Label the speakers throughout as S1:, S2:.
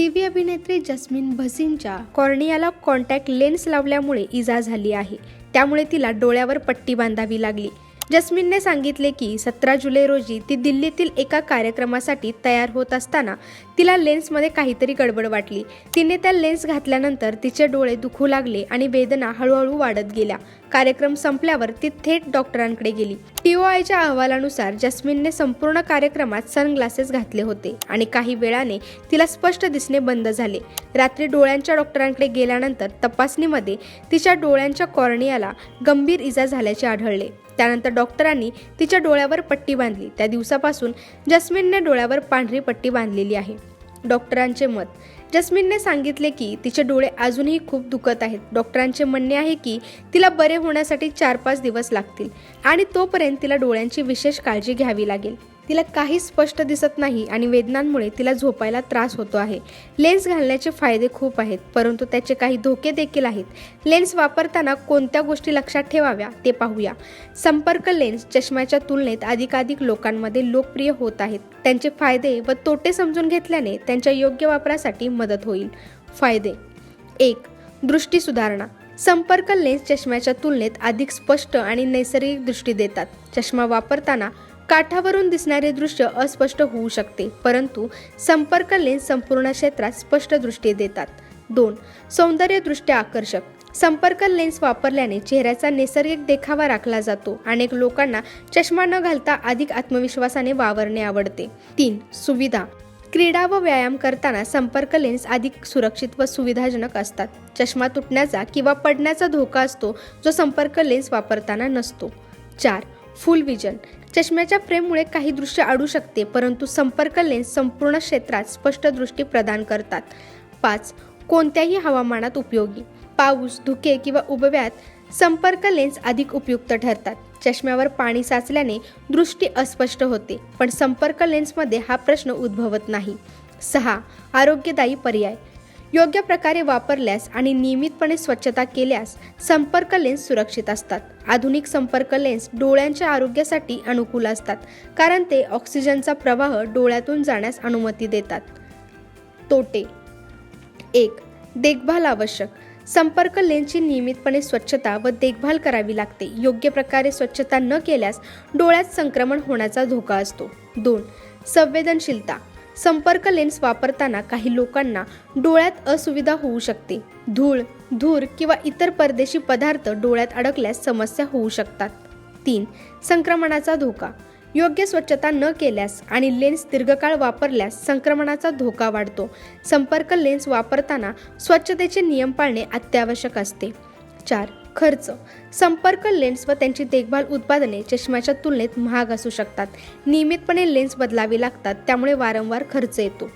S1: T V अभिनेत्री जस्मिन भसीनच्या कॉर्नियाला contact lens लावल्यामुळे इजा झाली आहे. त्यामुळे तिला डोळ्यावर पट्टी बांधावी लागली. जस्मिनने सांगितले की सतरा जुलै रोजी ती दिल्लीतील एका कार्यक्रमासाठी तयार होत असताना तिला लेन्समध्ये काहीतरी गडबड वाटली. तिने त्या लेन्स घातल्यानंतर तिचे डोळे दुखू लागले आणि वेदना हळूहळू वाढत गेल्या. कार्यक्रम संपल्यावर ती थेट डॉक्टरांकडे गेली. टीओआयच्या अहवालानुसार जस्मिनने संपूर्ण कार्यक्रमात सनग्लासेस घातले होते आणि काही वेळाने तिला स्पष्ट दिसणे बंद झाले. रात्री डोळ्यांच्या डॉक्टरांकडे गेल्यानंतर तपासणीमध्ये तिच्या डोळ्यांच्या कॉर्नियाला गंभीर इजा झाल्याचे आढळले. त्यानंतर डॉक्टरांनी तिच्या डोळ्यावर पट्टी बांधली. त्या दिवसापासून जस्मिनने डोळ्यावर पांढरी पट्टी बांधलेली आहे. डॉक्टरांचे मत. जस्मिनने सांगितले की तिचे डोळे अजूनही खूप दुखत आहेत. डॉक्टरांचे म्हणणे आहे की तिला बरे होण्यासाठी चार पाच दिवस लागतील आणि तोपर्यंत तिला डोळ्यांची विशेष काळजी घ्यावी लागेल. तिला काही स्पष्ट दिसत नाही आणि वेदनांमुळे तिला झोपायला त्रास होतो आहे. लेन्स घालण्याचे फायदे खूप आहेत परंतु त्याचे काही धोके देखील आहेत. लेन्स वापरताना कोणत्या गोष्टी लक्षात ठेवाव्या ते पाहूया. संपर्क लेन्स चष्म्याच्या तुलनेत अधिकाधिक लोकांमध्ये लोकप्रिय होत आहेत. त्यांचे फायदे व तोटे समजून घेतल्याने त्यांच्या योग्य वापरासाठी मदत होईल. फायदे. एक दृष्टी सुधारणा. संपर्क लेन्स चष्म्याच्या तुलनेत अधिक स्पष्ट आणि नैसर्गिक दृष्टी देतात. चष्मा वापरताना काठावरून दिसणारे दृश्य अस्पष्ट होऊ शकते परंतु संपर्क लेन्स संपूर्ण क्षेत्रात स्पष्ट दृष्टी देतात. दोन सौंदर्यदृष्ट्या आकर्षक. संपर्क लेन्स वापरल्याने चेहऱ्याचा नैसर्गिक देखावा राखला जातो अनेक लोकांना चष्मा न घालता अधिक आत्मविश्वासाने वावरणे आवडते. तीन सुविधा. क्रीडा व व्यायाम करताना संपर्क लेन्स अधिक सुरक्षित व सुविधाजनक असतात. चष्मा तुटण्याचा किंवा पडण्याचा धोका असतो जो संपर्क लेन्स वापरताना नसतो. चार फुल विजन. चष्म्याच्या फ्रेममुळे काही दृश्य अडू शकते परंतु संपर्क लेन्स संपूर्ण क्षेत्रात स्पष्ट दृष्टी प्रदान करतात. पाच कोणत्याही हवामानात उपयोगी. पाऊस धुके किंवा उबव्यात संपर्क लेन्स अधिक उपयुक्त ठरतात. चष्म्यावर पाणी साचल्याने दृष्टी अस्पष्ट होते पण संपर्क लेन्समध्ये हा प्रश्न उद्भवत नाही. सहा आरोग्यदायी पर्याय. योग्य प्रकारे वापरल्यास आणि नियमितपणे स्वच्छता केल्यास संपर्क लेन्स सुरक्षित असतात. आधुनिक संपर्क लेन्स डोळ्यांच्या आरोग्यासाठी अनुकूल असतात कारण ते ऑक्सिजनचा प्रवाह डोळ्यातून जाण्यास अनुमती देतात. तोटे. एक देखभाल आवश्यक. संपर्क लेन्सची नियमितपणे स्वच्छता व देखभाल करावी लागते. योग्य प्रकारे स्वच्छता न केल्यास डोळ्यात संक्रमण होण्याचा धोका असतो. दोन संवेदनशीलता. संपर्क लेन्स वापरताना काही लोकांना डोळ्यात असुविधा होऊ शकते. धूळ धूर किंवा इतर परदेशी पदार्थ डोळ्यात अडकल्यास समस्या होऊ शकतात. तीन संक्रमणाचा धोका. योग्य स्वच्छता न केल्यास आणि लेन्स दीर्घकाळ वापरल्यास संक्रमणाचा धोका वाढतो. संपर्क लेन्स वापरताना स्वच्छतेचे नियम पाळणे अत्यावश्यक असते. चार खर्च संपर्क लेन्स व त्यांची देखभाल उत्पादने चष्म्याच्या तुलनेत महाग असू शकतात. नियमितपणे लेन्स बदलावी लागतात त्यामुळे वारंवार खर्च येतो.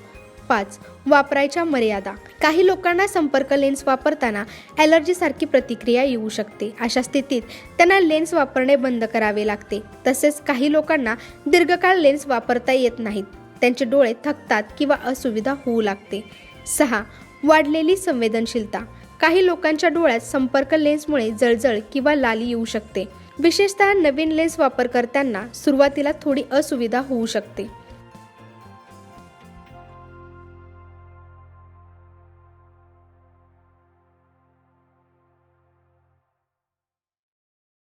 S1: पाच वापरायच्या मर्यादा. काही लोकांना संपर्क लेन्स वापरताना ॲलर्जीसारखी प्रतिक्रिया येऊ शकते. अशा स्थितीत त्यांना लेन्स वापरणे बंद करावे लागते. तसेच काही लोकांना दीर्घकाळ लेन्स वापरता येत नाहीत. त्यांचे डोळे थकतात किंवा असुविधा होऊ लागते. सहा वाढलेली संवेदनशीलता. काही लोकांच्या डोळ्यात संपर्क लेन्समुळे जळजळ किंवा लाली येऊ शकते. विशेषतः नवीन लेन्स वापरकर्त्यांना सुरुवातीला थोडी असुविधा होऊ शकते.